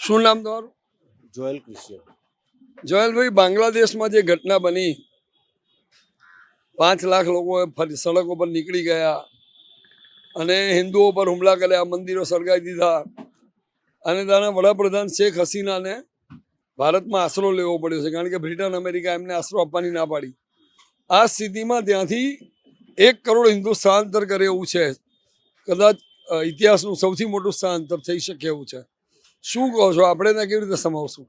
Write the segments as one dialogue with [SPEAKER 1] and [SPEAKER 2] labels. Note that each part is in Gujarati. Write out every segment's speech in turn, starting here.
[SPEAKER 1] શું નામ તમારું?
[SPEAKER 2] Joel Christian.
[SPEAKER 1] જોયલભાઈ બાંગ્લાદેશમાં જે ઘટના બની પાંચ લાખ લોકો ફરી સડકો પર નીકળી ગયા અને હિન્દુઓ પર હુમલા કર્યા મંદિરો સળગાવી દીધા અને ત્યાંના વડાપ્રધાન શેખ હસીનાને ભારતમાં આશરો લેવો પડ્યો છે કારણ કે બ્રિટન અમેરિકા એમને આશરો આપવાની ના પાડી. આ સ્થિતિમાં ત્યાંથી એક કરોડ હિન્દુ સ્થળાંતર કરે એવું છે. કદાચ ઇતિહાસનું સૌથી મોટું સ્થળાંતર થઈ શકે એવું છે. શું કહો છો? આપણે ત્યાં કેવી રીતે સમાવશું?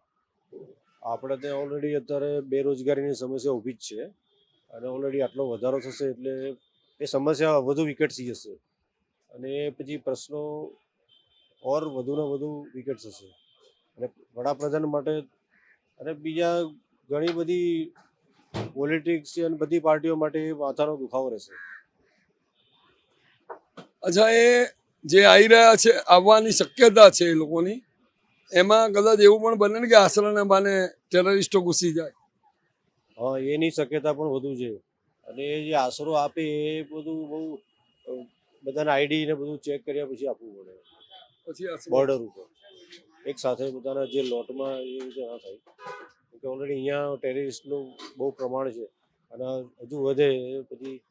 [SPEAKER 2] આપણે ત્યાં ઓલરેડી અત્યારે બેરોજગારીની સમસ્યા ઊભી જ છે. અને ઓલરેડી આટલો વધારો થશે એટલે એ સમસ્યા વધુ વિકટ થઈ જશે. અને પછી પ્રશ્નો ઓર વધુને વધુ વિકટ થશે. અને વડાપ્રધાન માટે અને બીજા ઘણી બધી પોલિટિક્સ અને બધી પાર્ટીઓ માટે માથાનો દુખાવો રહેશે.
[SPEAKER 1] અચ્છા એ જે આવી રહ્યા છે આવવાની શક્યતા છે એ લોકોની? એમાં કદાચ એવું પણ બને ને કે આશરાના બાને ટેરરિસ્ટો ઘૂસી જાય.
[SPEAKER 2] હા એની શક્યતા પણ વધુ છે. અને એ જે આશરો આપે એ બધું બહુ બધાના આઈડી ને બધું ચેક કર્યા પછી આપવું પડે.
[SPEAKER 1] પછી
[SPEAKER 2] બોર્ડર ઉપર. એક સાથે બધાના જે લોટમાં એ રીતે ના થાય. કે ઓલરેડી અહીંયા ટેરરિસ્ટનું બહુ પ્રમાણ છે. અને હજુ વધે એ પછી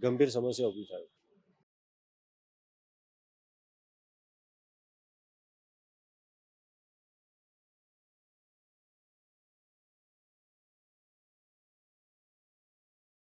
[SPEAKER 2] ગંભીર સમસ્યા ઊભી થાય.